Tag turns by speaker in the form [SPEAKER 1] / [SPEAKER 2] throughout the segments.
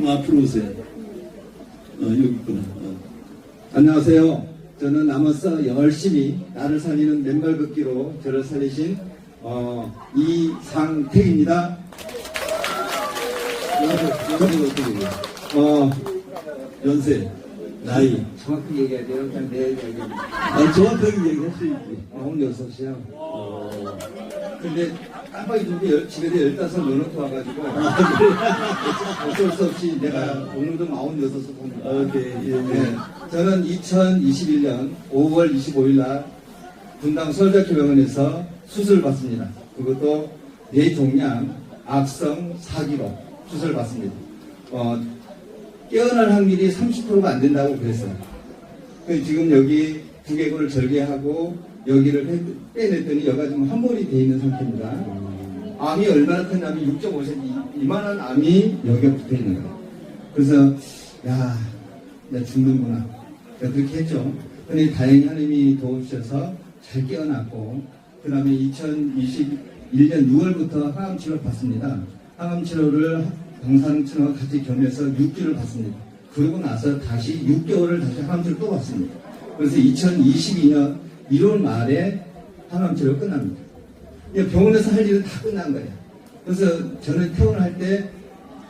[SPEAKER 1] 그럼 앞으로 오세요. 어, 여기 있구나. 어.
[SPEAKER 2] 안녕하세요. 저는 남아서 열심히 나를 살리는 맨발 걷기로 저를 살리신 어, 이상택입니다.
[SPEAKER 1] 어, 연세, 나이.
[SPEAKER 2] 정확히 얘기해야 돼요. 그냥 내 얘기.
[SPEAKER 1] 아, 정확하게 얘기할 수 있지.
[SPEAKER 2] 마흔 여섯이야.
[SPEAKER 1] 어,
[SPEAKER 2] 근데 깜빡이 열- 집에서 열다섯 넣어놓고 와가지고
[SPEAKER 1] 아,
[SPEAKER 2] 어쩔 수 없이 내가 오늘도 마흔 여섯을 봅니다.
[SPEAKER 1] 오케이. 예, 예.
[SPEAKER 2] 네, 저는 2021년 5월 25일 날 분당 서울대학교병원에서 수술을 받습니다. 그것도 뇌종양 악성 사기로 수술을 받습니다. 어, 깨어날 확률이 30%가 안 된다고 그랬어요. 그 지금 여기 두개골을 절개하고 여기를 빼- 빼냈더니 여기가 지금 환골이 돼 있는 상태입니다. 암이 얼마나 크냐면 6.5cm 이만한 암이 여기에 붙어 있는 거예요. 그래서 야, 나 죽는구나. 내가 그렇게 했죠. 근데 다행히 하나님이 도와주셔서 잘 깨어났고 그 다음에 2021년 6월부터 항암 치료를 받습니다. 항암 치료를 방사능 치료와 같이 겸해서 6개월을 받습니다. 그러고 나서 다시 6개월을 다시 항암 치료를 또 받습니다. 그래서 2022년 1월 말에 항암 치료가 끝납니다. 병원에서 할 일은 다 끝난 거예요. 그래서 저는 퇴원할 때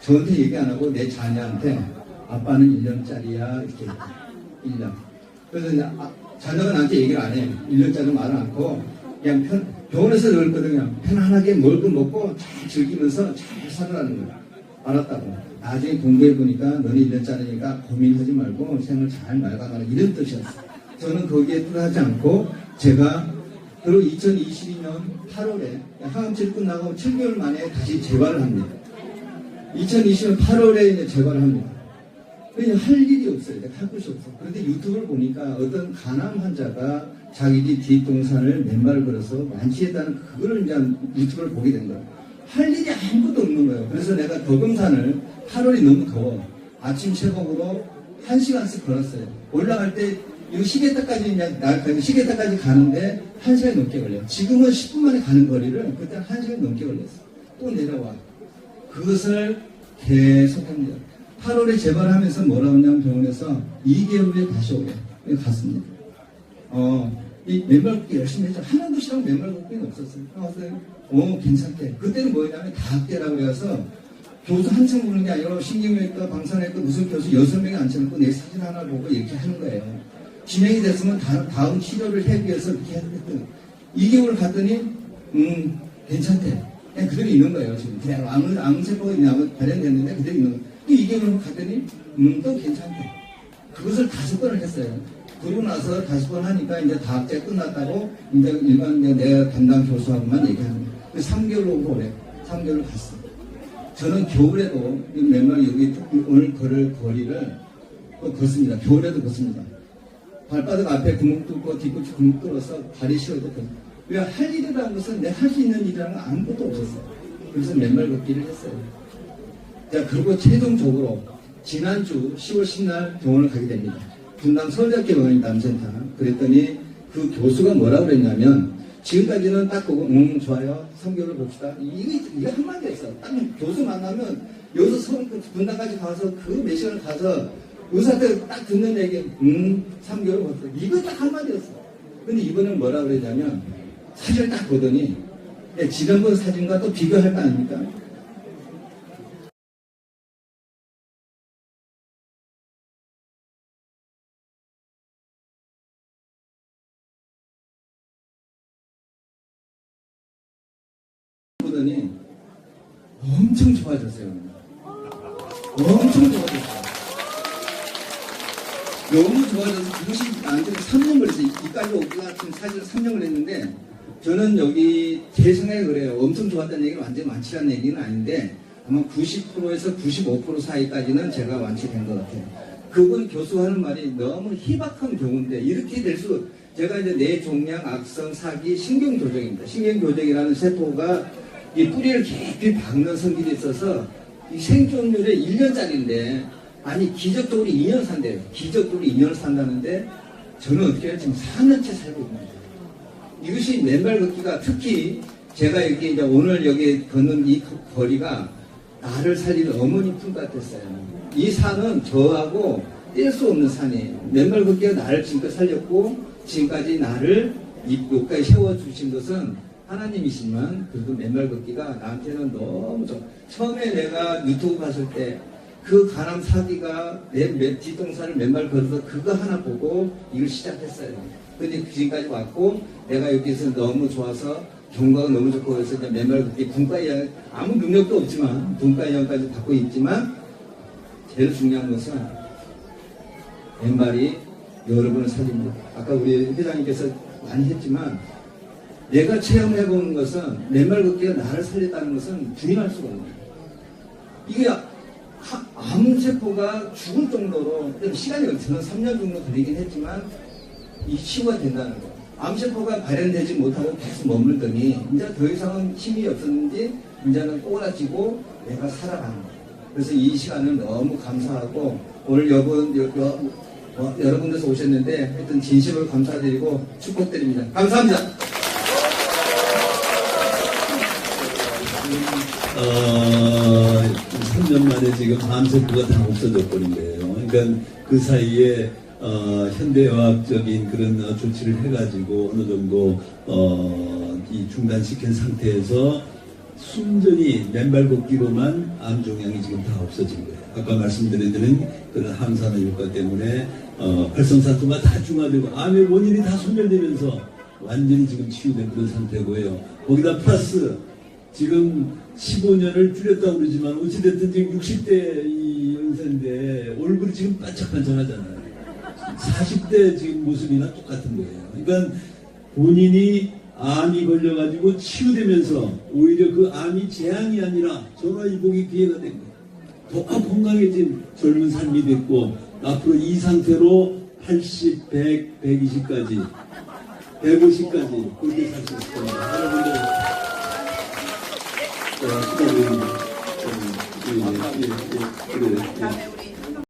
[SPEAKER 2] 저한테 얘기 안 하고 내 자녀한테 아빠는 1년짜리야 이렇게 1년. 그래서 이제 아, 자녀가 나한테 얘기를 안 해요. 1년짜리 말을 않고 그냥 편, 병원에서 넣었거든요. 편안하게 먹고 먹고 잘 즐기면서 잘 살아라는 거예요. 알았다고. 나중에 공부해 보니까 너는 1년짜리니까 고민하지 말고 생을 잘 맑아가라 이런 뜻이었어요. 저는 거기에 뚜하지 않고 제가 그리고 2022년 8월에 항암치료 끝나고 7개월 만에 다시 재발을 합니다. 2020년 8월에 이제 재발을 합니다. 그냥 할 일이 없어요. 할 것이 없어. 그런데 유튜브를 보니까 어떤 간암 환자가 자기 집 뒷동산을 맨발 걸어서 완치했다는 그거를 이제 유튜브를 보게 된 거예요. 할 일이 아무것도 없는 거예요. 그래서 내가 덕음산을 8월이 너무 더워. 아침 새벽으로 1시간씩 걸었어요. 올라갈 때 이 시계탑까지 이제 나 시계탑까지 가는데 1시간 넘게 걸려요. 지금은 10분 만에 가는 거리를 그때 1시간 넘게 걸렸어요. 또 내려와. 그것을 계속 합니다. 8월에 재발하면서 뭐라고 하냐면 병원에서 2개월 후에 다시 오래. 갔습니다. 어, 이 맨발 걷기 열심히 했죠. 하나도 싫어하고 맨발 걷기는 없었어요. 그래서, 어, 괜찮대. 그때는 뭐냐면 다학대라고 해서 교수 한층 보는 게 아니라 신경외과, 방사내과 무슨 교수 여섯 명이 앉혀놓고 내 사진 하나 보고 이렇게 하는 거예요. 진행이 됐으면 다, 다음 치료를 하기 위해서 이렇게 했거든. 2개월 갔더니, 음, 괜찮대. 그냥 그대로 있는 거예요, 지금. 그냥 아무, 아무 세포가 있냐고 발현됐는데 그대로 있는 거예요. 2개월 갔더니, 음, 또 괜찮대. 그것을 다섯 번을 했어요. 그러고 나서 다섯 번 하니까 이제 다학제 끝났다고 이제 일반 이제 내가 담당 교수하고만 얘기하는 거예요. 그 3개월 오고 오래. 3개월 갔어. 저는 겨울에도 이 맨발 여기 오늘 걸을 거리를 또 걷습니다. 겨울에도 걷습니다. 발바닥 앞에 구멍 뚫고 뒤꿈치 구멍 뚫어서 발이 시려도 걷습니다. 왜할 일이라는 것은 내가 할 수 있는 일이라는 건 아무것도 없었어요. 그래서 맨발 걷기를 했어요. 자, 그리고 최종적으로 지난주 10월 10날 병원을 가게 됩니다. 분당 서울대학교 병원인 남센터. 그랬더니 그 교수가 뭐라고 그랬냐면 지금까지는 딱 보고 음 좋아요 3개월 봅시다 이게 이게 한마디였어 딱 교수 만나면 여기서 그 분당까지 가서 그 몇 시간을 가서 의사한테 딱 듣는 얘기 음 3개월 봅시다 이거 딱 한마디였어 근데 이번엔 뭐라 그랬냐면 사진을 딱 보더니 예, 지난번 사진과 또 비교할 거 아닙니까? 보더니 엄청 좋아졌어요. 엄청 좋아졌어요. 너무 좋아져서 그것이 나한테 3년 걸렸어요. 이까지 오기 같은 사실은 3년 걸렸는데 저는 여기 제 생각에 그래요. 엄청 좋았다는 얘기는 완전히 완치라는 얘기는 아닌데 아마 90%에서 95% 사이까지는 제가 완치된 것 같아요. 그분 교수 하는 말이 너무 희박한 경우인데 이렇게 될 수, 제가 이제 뇌종양, 악성, 사기, 신경교정입니다. 신경교정이라는 세포가 이 뿌리를 깊이 박는 성질이 있어서 이 생존율이 1년짜리인데 아니 기적적으로 2년 산대요. 기적적으로 2년을 산다는데 저는 어떻게? 지금 4년째 살고 있는 거예요. 이것이 맨발 걷기가 특히 제가 여기 이제 오늘 여기 걷는 이 거리가 나를 살리는 어머니 품 같았어요. 이 산은 저하고 뗄 수 없는 산이에요. 맨발 걷기가 나를 지금까지 살렸고 지금까지 나를 이 여기까지 세워주신 것은 하나님이시지만 그래도 맨발 걷기가 나한테는 너무 좋아. 처음에 내가 유튜브 봤을 때 그 가남 사기가 내 맨- 뒷동산을 맨발 걸어서 그거 하나 보고 이걸 시작했어요. 근데 지금까지 왔고 내가 여기서 너무 좋아서 경과가 너무 좋고 그래서 맨발 걷기 분과이양 아무 능력도 없지만 분과이양까지 받고 있지만 제일 중요한 것은 맨발이 여러분을 살립니다. 아까 우리 회장님께서 많이 했지만 내가 체험해보는 것은 맨발 걷기가 나를 살렸다는 것은 부인할 수가 거예요. 이게 하- 암세포가 죽을 정도로 좀 시간이 저는 3년 정도 걸리긴 했지만 이 치유가 된다는 거. 암세포가 발현되지 못하고 계속 머물더니 이제 더 이상은 힘이 없었는지 이제는 꼬라지고 내가 살아가는 거예요. 그래서 이 시간을 너무 감사하고 오늘 여러분 여, 여, 어, 여러분께서 오셨는데 하여튼 진심으로 감사드리고 축복드립니다. 감사합니다.
[SPEAKER 1] 어, 3년 만에 지금 암세포가 다 거예요. 그러니까 그 사이에 어, 현대의학적인 그런 어, 조치를 해가지고 어느 정도 어, 이 중단시킨 상태에서 순전히 맨발 걷기로만 암 종양이 지금 다 없어진 거예요. 아까 말씀드린 그런 항산화 효과 때문에 어, 활성산소가 다 중화되고 암의 원인이 다 소멸되면서 완전히 지금 치유된 그런 상태고요. 거기다 플러스 지금 15년을 줄였다고 그러지만 어찌됐든 지금 60대 이 연세인데 얼굴이 지금 반짝반짝하잖아요. 40대 지금 모습이나 똑같은 거예요. 그러니까 본인이 암이 걸려가지고 치유되면서 오히려 그 암이 재앙이 아니라 전화위복이 기회가 된 거예요. 더 건강해진 젊은 삶이 됐고 앞으로 이 상태로 80, 100, 120까지 150까지 그렇게 살 수 있을 겁니다. 여러분들 예, 예, 예, 예, 그래요. 예.
[SPEAKER 3] 다음에 우리